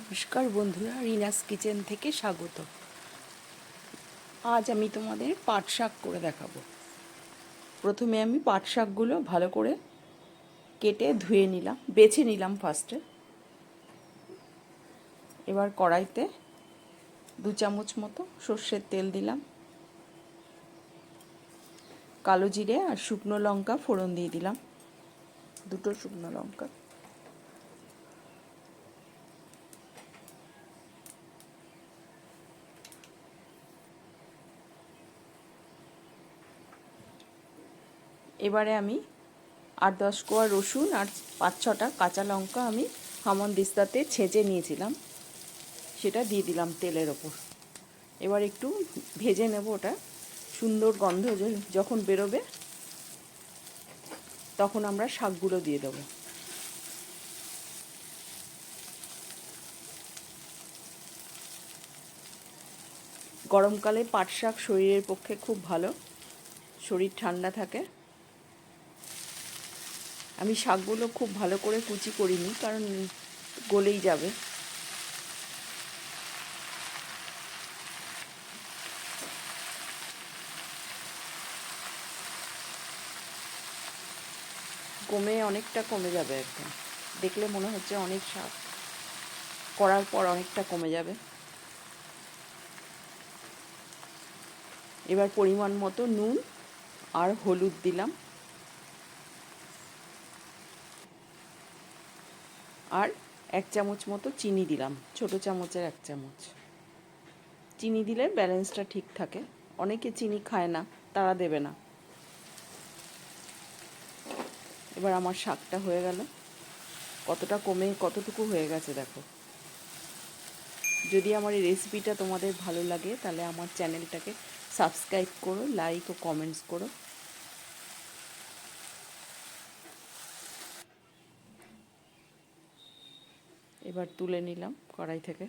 নমস্কার বন্ধুরা, রিনাস কিচেন থেকে স্বাগত। আজ আমি তোমাদের পাট শাক করে দেখাবো। প্রথমে আমি পাট শাকগুলো ভালো করে কেটে ধুয়ে নিলাম, বেছে নিলাম ফার্স্টে এবার কড়াইতে দু চামচ মতো সর্ষের তেল দিলাম। কালো জিরে আর শুকনো লঙ্কা ফোড়ন দিয়ে দিলাম। দুটো শুকনো লঙ্কা। এবারে আমি আট দশ কোয়া রসুন আর পাঁচ ছটা কাঁচা লঙ্কা আমি হামন দিস্তাতে ছেঁচে নিয়েছিলাম। সেটা দিয়ে দিলাম তেলের ওপর। এবার একটু ভেজে নেব ওটা। সুন্দর গন্ধ যখন বেরোবে, তখন আমরা শাকগুলো দিয়ে দেবো। গরমকালে পাট শাক শরীরের পক্ষে খুব ভালো। শরীর ঠান্ডা থাকে। আমি শাকগুলো খুব ভালো করে কুচি করিনি, কারণ গলেই যাবে। কমে অনেকটা কমে যাবে একদম। দেখলে মনে হচ্ছে অনেক শাক। করার পর অনেকটা কমে যাবে। এবার পরিমাণ মতো নুন আর হলুদ দিলাম। আর এক চামচ মতো চিনি দিলাম, ছোট চামচের এক চামচ। চিনি দিলে ব্যালেন্সটা ঠিক থাকে। অনেকে চিনি খায় না, তারা দেবে না। এবার আমার শাকটা হয়ে গেল। কতটা কমে, কতটুকু হয়ে গেছে দেখো। যদি আমার এই রেসিপিটা তোমাদের ভালো লাগে, তাহলে আমার চ্যানেলটাকে সাবস্ক্রাইব করো লাইক ও কমেন্টস করো। এবার তুলে নিলাম কড়াই থেকে।